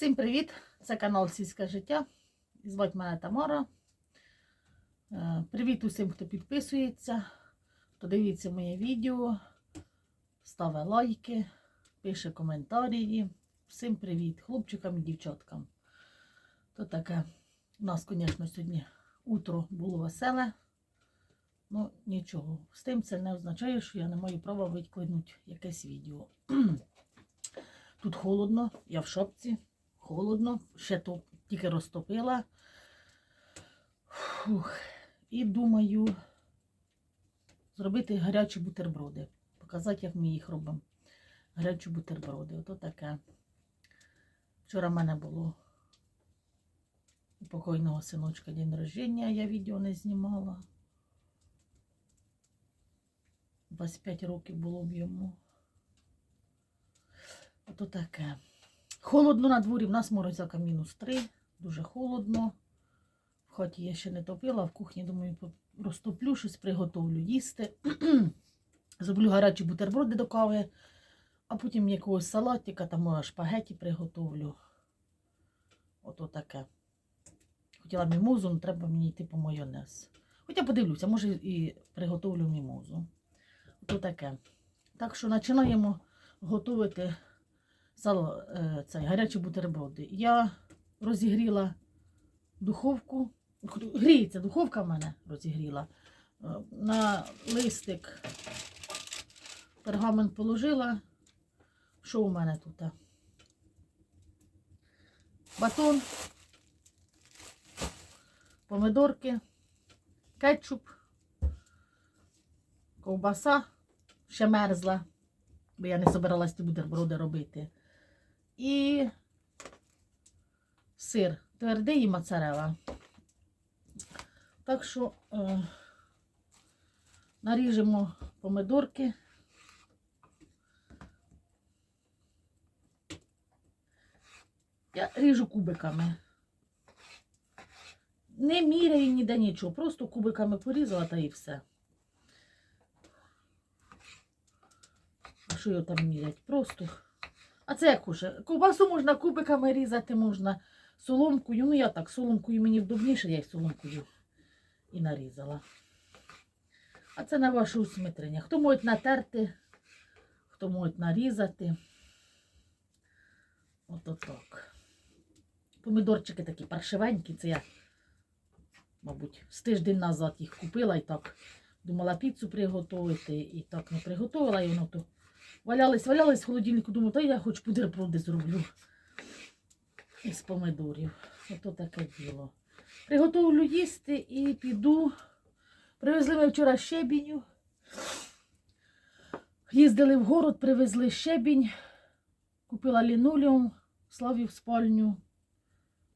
Всім привіт! Це канал Сільське життя. Звати мене Тамара. Е, Привіт усім, хто підписується, хто дивиться моє відео, ставить лайки, пише коментарі. Всім привіт, хлопчикам і дівчаткам. То таке. У нас, звісно, сьогодні утро було веселе. Ну, нічого. З тим це не означає, що я не маю права викладати якесь відео. Тут холодно, я в шапці, холодно, ще то тільки розтопила. Фух. І думаю зробити гарячі бутерброди. Показати, як ми їх робимо. Гарячі бутерброди. Ото таке. Вчора в мене було у покойного синочка день рождення, я відео не знімала. 25 років було б йому. Ото таке. Холодно на дворі, в нас морозяка мінус 3, дуже холодно. В хаті я ще не топила, в кухні, думаю, розтоплю щось, приготовлю їсти. Зроблю гарячі бутерброди до кави, а потім якогось салатика, там може шпагеті приготовлю. Ото таке. Хотіла мімозу, але треба мені йти по майонез. Хоча подивлюся, може і приготовлю мімозу. Ото таке. Так що починаємо готувати сало, е, цей, гарячі бутерброди. Я розігріла духовку. Гріється духовка в мене розігріла. Е, На листик пергамент положила. Що у мене тут? Батон, помидорки, кетчуп, ковбаса, ще мерзла, бо я не собиралась ті бутерброди робити. І сир твердий і моцарела. Так що е, наріжемо помидорки. Я ріжу кубиками. Не міряю ніде нічого, просто кубиками порізала та і все. А що його там мірять? Просто. А це як уже? Ковбасу можна кубиками різати, можна соломкою. Ну я так, соломкою мені вдобніше, я й соломкою і нарізала. А це на ваше усмотрення. Хто може натерти, хто може нарізати. Ото так. Помідорчики такі паршивенькі, це я, мабуть, з тиждень назад їх купила і так думала піцу приготувати, і так не приготувала, і воно то валялись, валялись в холодильнику, думаю, та я хоч бутерброди зроблю із помидорів. Ото таке діло. Приготовлю їсти і піду. Привезли ми вчора щебіню. Їздили в город, привезли щебінь, купила лінолеум, славі в спальню.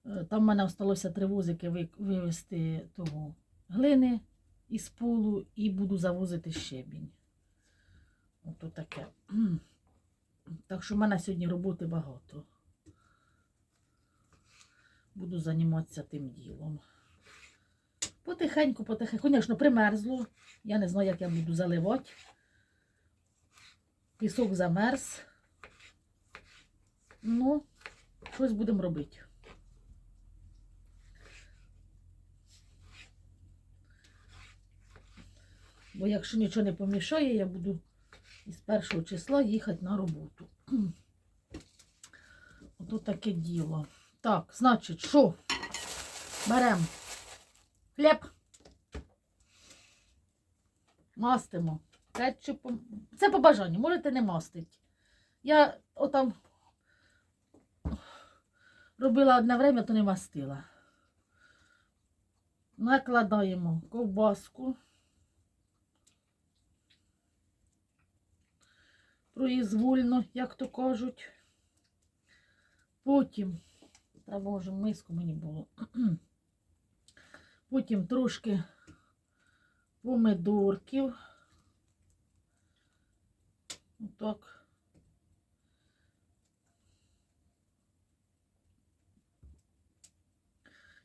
Е, Там в мене залишилося три возики вивезти того глини із полу і буду завозити щебінь. Ото таке. Так що в мене сьогодні роботи багато. Буду займатися тим ділом. Потихеньку, потихеньку. Звісно, примерзло. Я не знаю, як я буду заливати. Пісок замерз. Ну, щось будемо робити. Бо якщо нічого не помішає, я буду із першого числа їхати на роботу. Ото таке діло. Так, значить, що? Беремо хліб, мастимо кетчупом. Це по бажанню, можете не мастити. Я отам робила одне время, то не мастила. Накладаємо ковбаску. Произвольно, як то кажуть. Потім, та може, миску мені було. Потім трошки помидорків. Отак.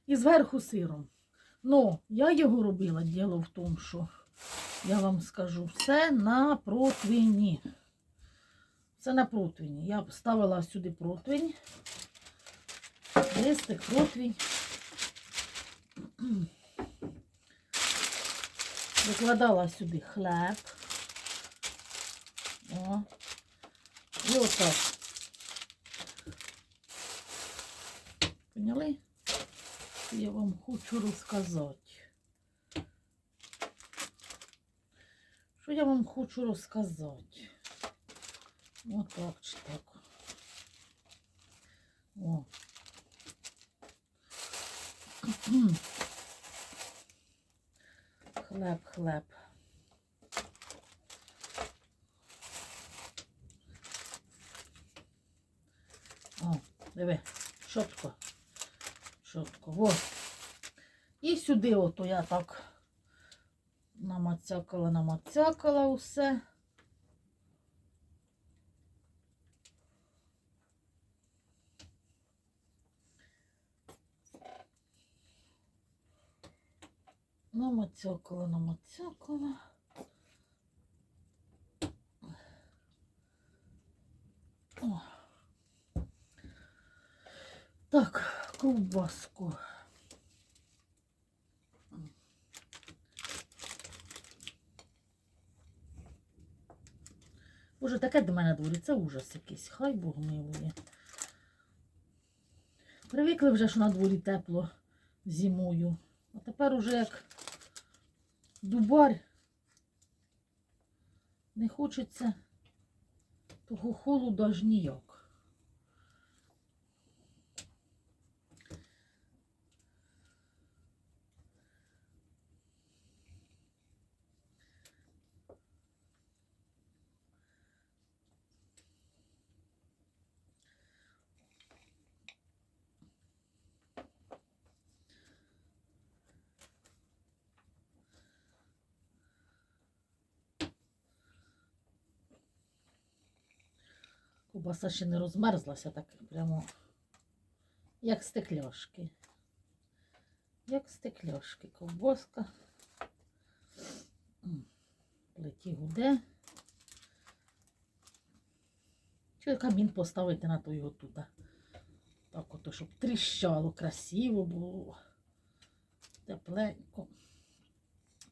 І зверху сиром. Ну, я його робила, діло в тому, що я вам скажу, все на противні. Це на противні. Я ставила сюди противень. остиг противень. Викладала сюди хліб. О. І отак. Поняли? Я вам хочу розказати. Що я вам хочу розказати? Отак чи так. О. Хлеб, хлеб. О, диви, чітко. Чітко. Во. І сюди ото я так намацякала, намацякала усе. Намацякала, намацякала. О. Так, ковбаску. Боже, таке до мене дворі, це ужас якийсь. Хай Бог милує. Привикли вже, що на дворі тепло зимою. А тепер уже як дубар. Не хочеться того холоду аж ніяк. Кубаса ще не розмерзлася, так прямо як стекляшки. Як стекляшки. Ковбаска. М, Плиті гуде. Чи камін поставити на той отуда. Так ото, щоб тріщало, красиво було. Тепленько.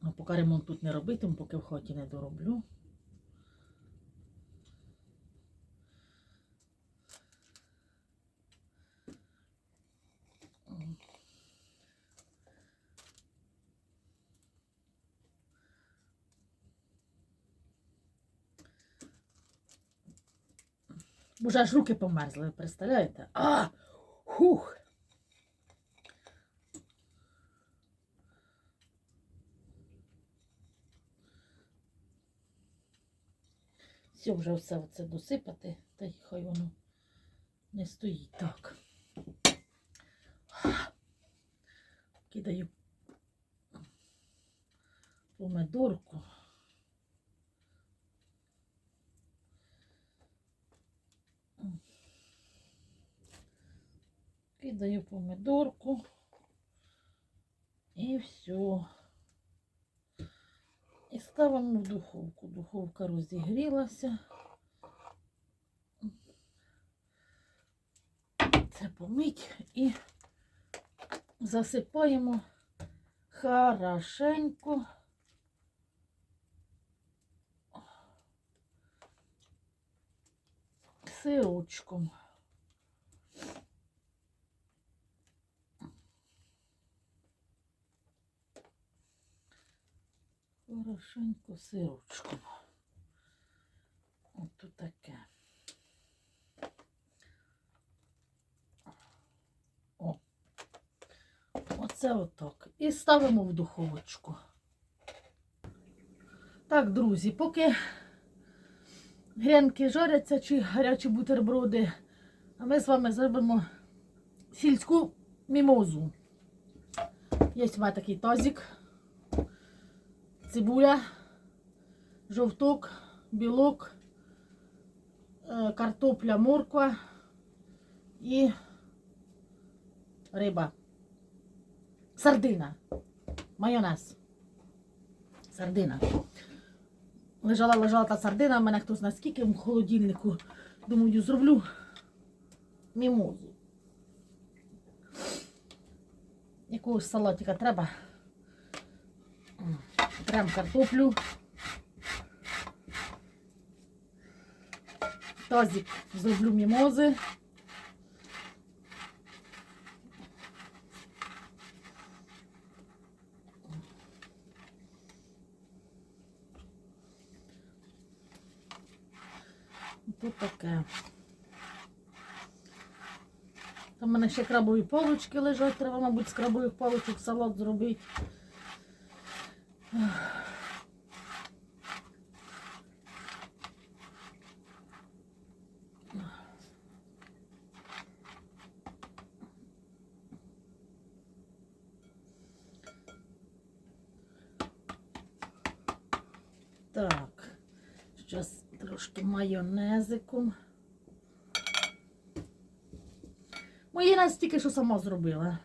Ну, поки ремонт тут не робитиму, поки в хаті не дороблю. Боже, аж руки померзли, ви представляєте? А! Хух! Все, вже все це досипати, та й хай воно не стоїть так. Кидаю помидорку. Кидаю помидорку. І все. І ставимо в духовку. Духовка розігрілася. Це помить і засипаємо хорошенько. Сирочком. Хорошенько сирочком. Тут таке. О. Оце отак. І ставимо в духовочку. Так, друзі, поки гренки жаряться чи гарячі бутерброди, а ми з вами зробимо сільську мімозу. Є в мене такий тазик цибуля, жовток, білок, е, картопля, морква і риба. Сардина. Майонез. Сардина. Лежала, лежала та сардина, в мене хтось наскільки в холодильнику. Думаю, зроблю мімозу. Якогось салатика треба. Трем картоплю. Тазик зроблю мімози. Тут таке. Там в мене ще крабові палочки лежать, треба, мабуть, з крабових палочок салат зробити. Так, зараз трошки майонезиком. Моє нас тільки що сама зробила.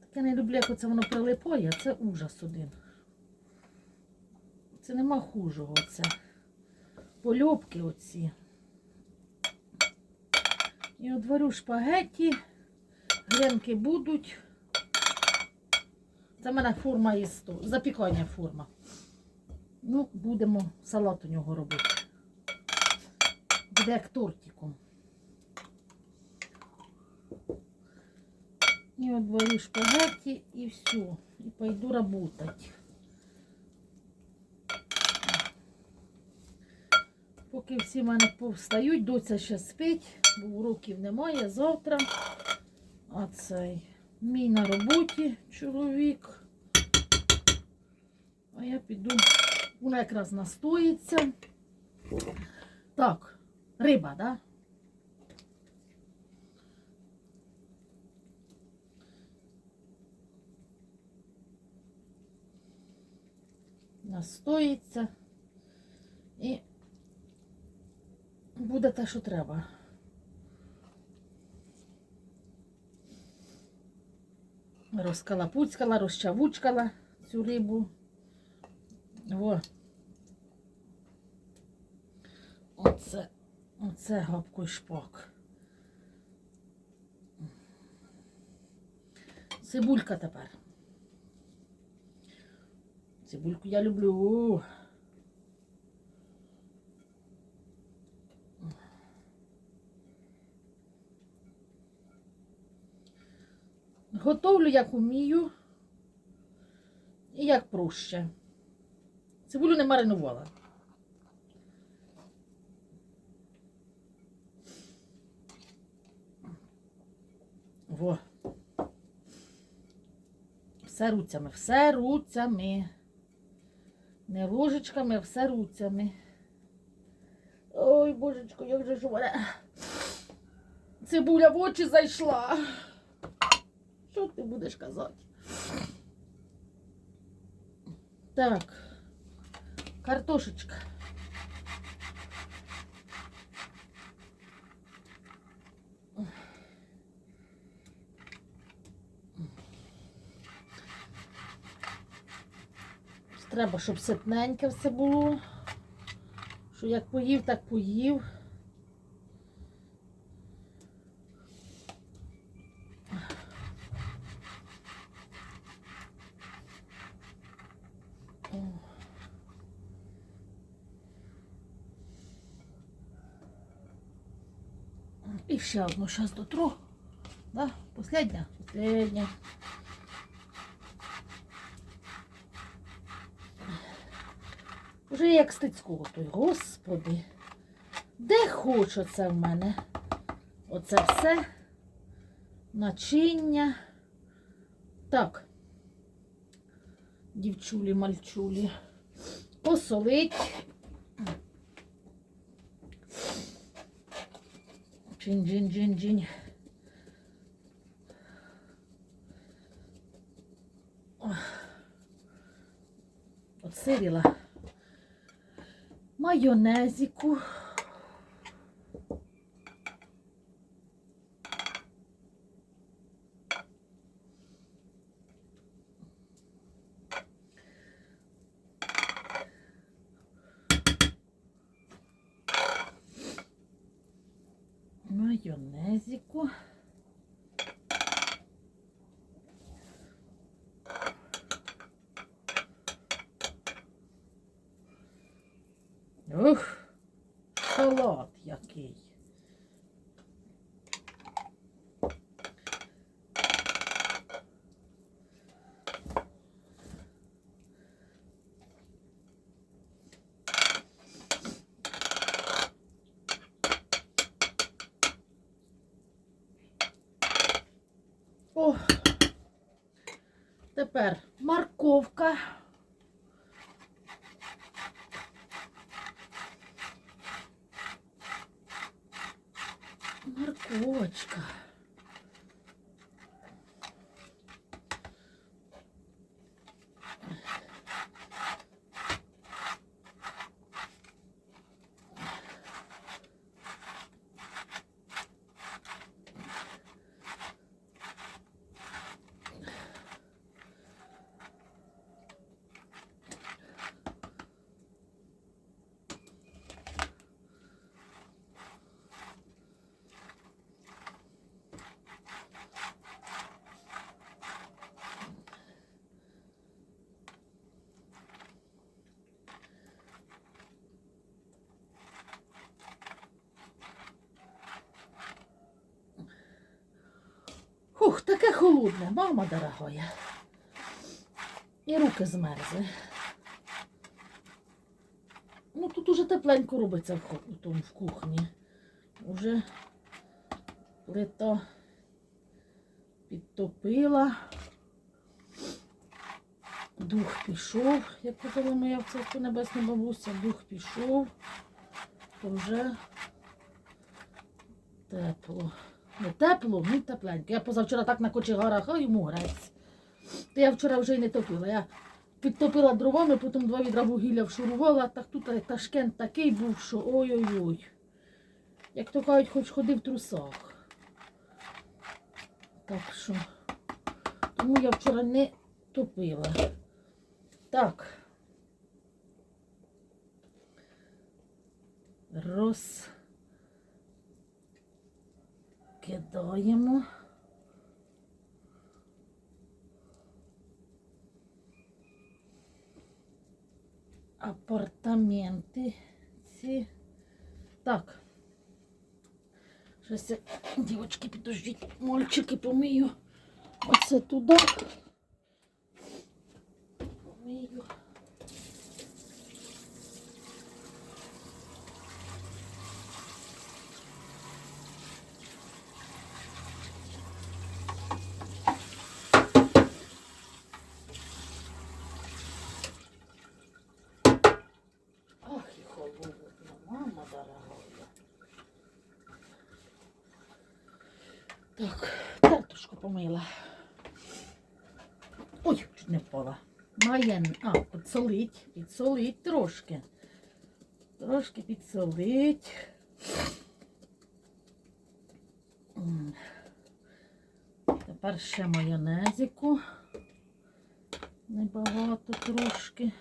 Так я не люблю, як воно прилипає, це ужас один. Це нема хужого це. Польопки оці. І отварю шпагетті, гренки будуть. Це в мене форма із запікання форма. Ну, будемо салат у нього робити. Буде як тортиком. І от варю шпагетті і все. І пойду работать. Поки всі в мене повстають, доця ще спить, бо уроків немає завтра. А цей мій на роботі чоловік. А я піду, вона якраз настоїться. Так, риба, да? Настоїться і буде те, що треба. Розкалапуцькала, розчавучкала цю рибу. Во. Оце, оце гапко і шпак. Цибулька тепер. Цибульку я люблю. Готовлю як умію і як проще. Цибулю не маринувала. Во. Все руцями, все руцями. Не ложечками, а все руцями. Ой, божечко, як же ж цибуля в очі зайшла. Що ти будеш казати? Так, картошечка. Треба, щоб ситненьке все було. Що як поїв, так поїв. І ще одну зараз дотру. Да? Последня? Последня. Уже як стецького той, господи. Де хочу це в мене? Оце все. Начиння. Так. Дівчулі, мальчулі. Посолить. Чин-джин-джин-джин. Отсиріла maionésico. Maionésico. Тепер морковка. Морковочка. Фух, таке холодне, мама дорогая. І руки змерзли. Ну тут уже тепленько робиться в, тому, в кухні. Уже плита підтопила. Дух пішов, як казала моя в церкві небесна бабуся, дух пішов, то вже тепло. Не тепло, ну тепленько. Я позавчора так на кочегарах, а йому грець. То я вчора вже й не топила. Я підтопила дровами, потім два відра вугілля вшурувала, так тут ташкент такий був, що ой-ой-ой. Як то кажуть, хоч ходи в трусах. Так що, тому я вчора не топила. Так. Роз кидаємо. Апартаменти ці. Так. Щось я, дівчатки, підождіть, мальчики помию. Оце туди. Помию. Ах, і холодно, мама дорогая. Так, тартушку помила. Ой, чуть не впала. Майен, а, підсолить, підсолить трошки. Трошки підсолить. Тепер ще майонезику. Небагато трошки.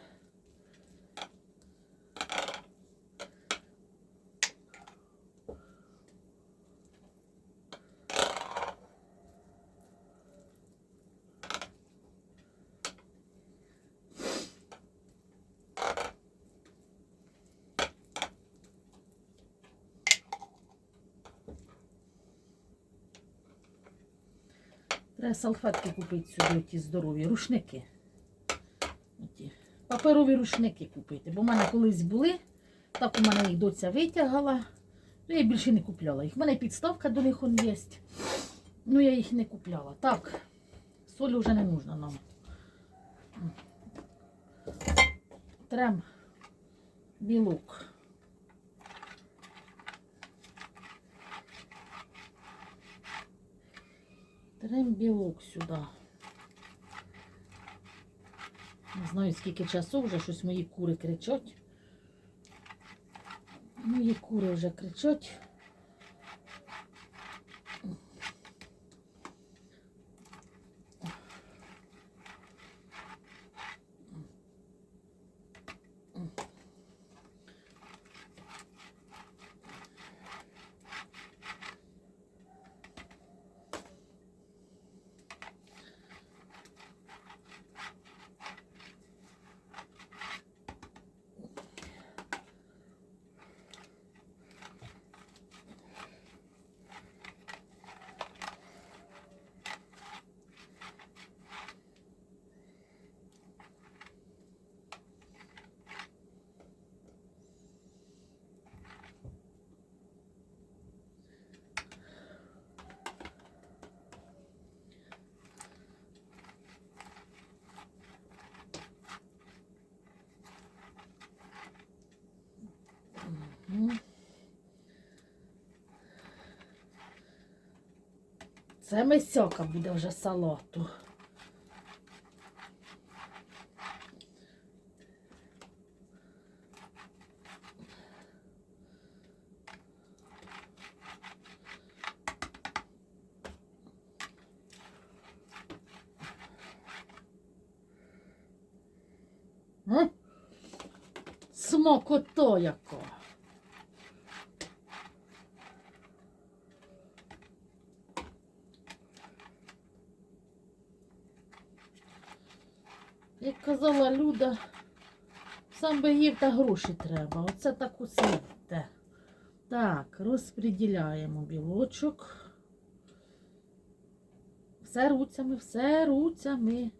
Треба салфетки купити сюди, ті здорові рушники. Оті. Паперові рушники купити, бо в мене колись були, так у мене їх доця витягала, то я більше не купляла їх. У мене підставка до них є. Ну я їх не купляла. Так, солі вже не нужна нам. Трем білок. Трем білок сюди. Не знаю, скільки часу вже щось мої кури кричать. Мої кури вже кричать. Це ми месяка буде вже салату. Смокото яко. Казала Люда, сам їв та гроші треба. Оце так усе. Так, розподіляємо білочок. Все руцями, все руцями.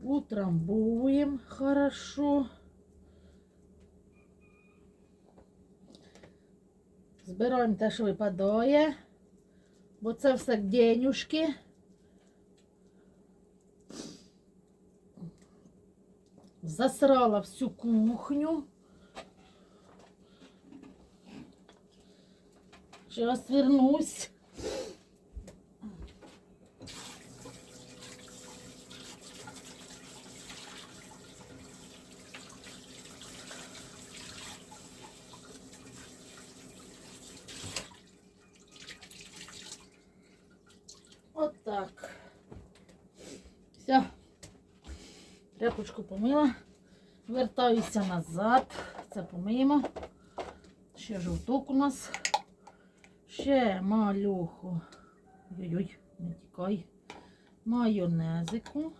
Утрамбуємо хорошо. Збираємо те, що випадає, бо це все денюшки. Засрала всю кухню. Сейчас вернусь. Вот так. Все. Тряпочку помила. Вертаюся назад. Це помиємо. Ще жовток у нас. Ще малюху. Ой-ой, не тікай. Майонезику.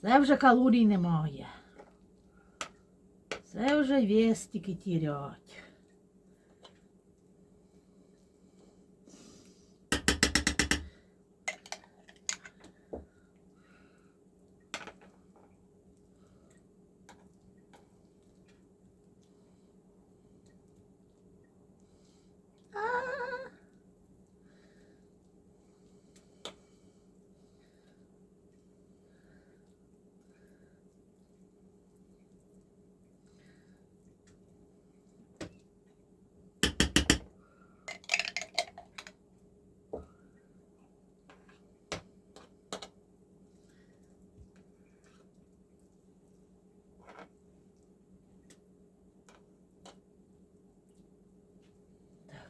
Це вже калорій немає. Це вже вестики тірять.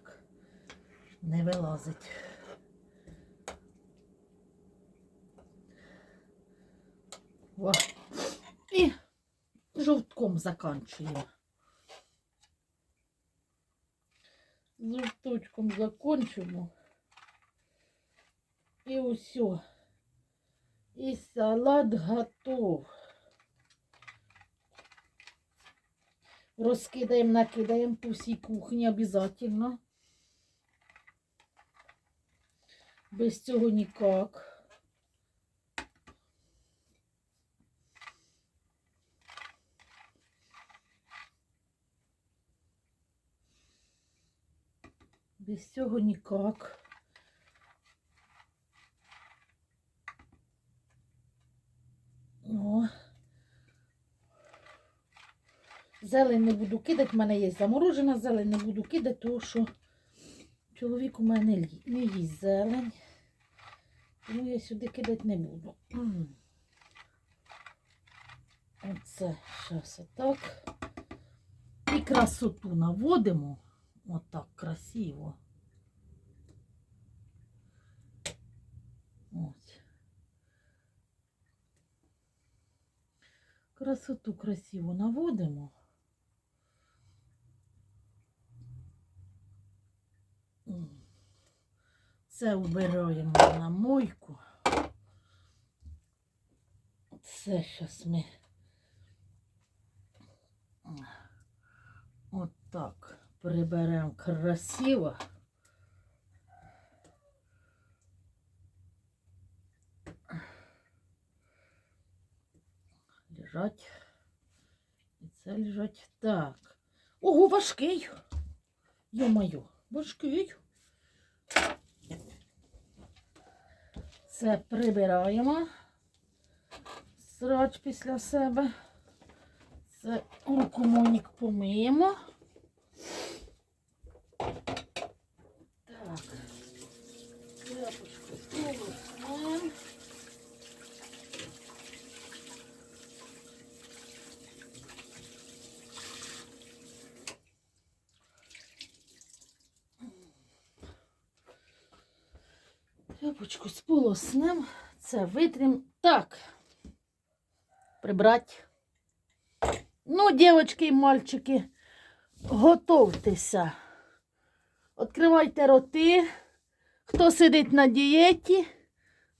Так, не вилазить. О. І жовтком заканчуємо. Жовточком закончимо. І усе. І салат готов. Розкидаємо, накидаємо по всій кухні обов'язково. Без цього ніяк. Без цього ніяк. О. Зелень не буду кидати, в мене є заморожена зелень, не буду кидати, тому що чоловік у мене не їсть зелень. Тому я сюди кидати не буду. Оце зараз отак. І красоту наводимо. Отак красиво. Ось. Красоту красиво наводимо. Це вбираємо на мойку. Це зараз ми отак приберемо красиво. Лежать. І це лежать. Так. Ого, важкий. Йо-моє, важкий. Це прибираємо. Срач після себе. Це рукомойник помиємо. Сполоснем. Це витрим. Так. Прибрати. Ну, дівчатки і мальчики, готовтеся. Відкривайте роти. Хто сидить на дієті,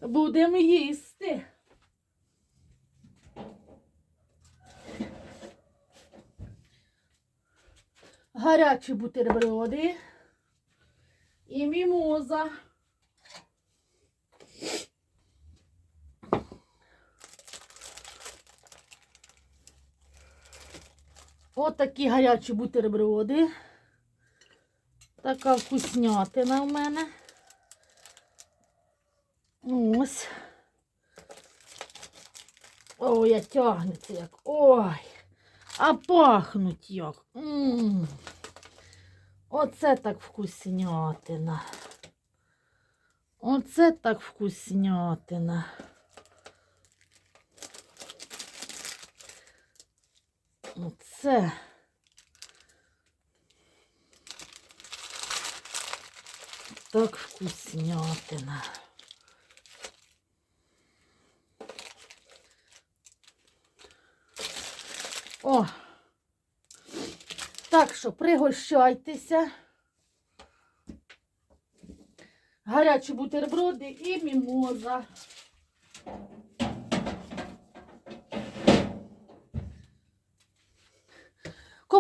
будемо їсти. Гарячі бутерброди і мімоза. От такі гарячі бутерброди. Така вкуснятина в мене. Ось. Ой, я тягнеться як. Ой. А пахнуть як. м Оце так вкуснятина. Оце так вкуснятина. Оце. Так вкуснятина. О! Так що пригощайтеся. Гарячі бутерброди і мімоза.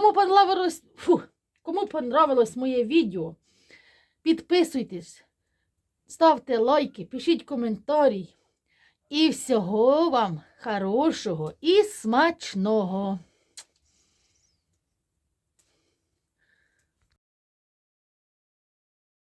Кому понравилось, фу, кому понравилось моє відео, підписуйтесь, ставте лайки, пишіть коментарі. І всього вам хорошого і смачного!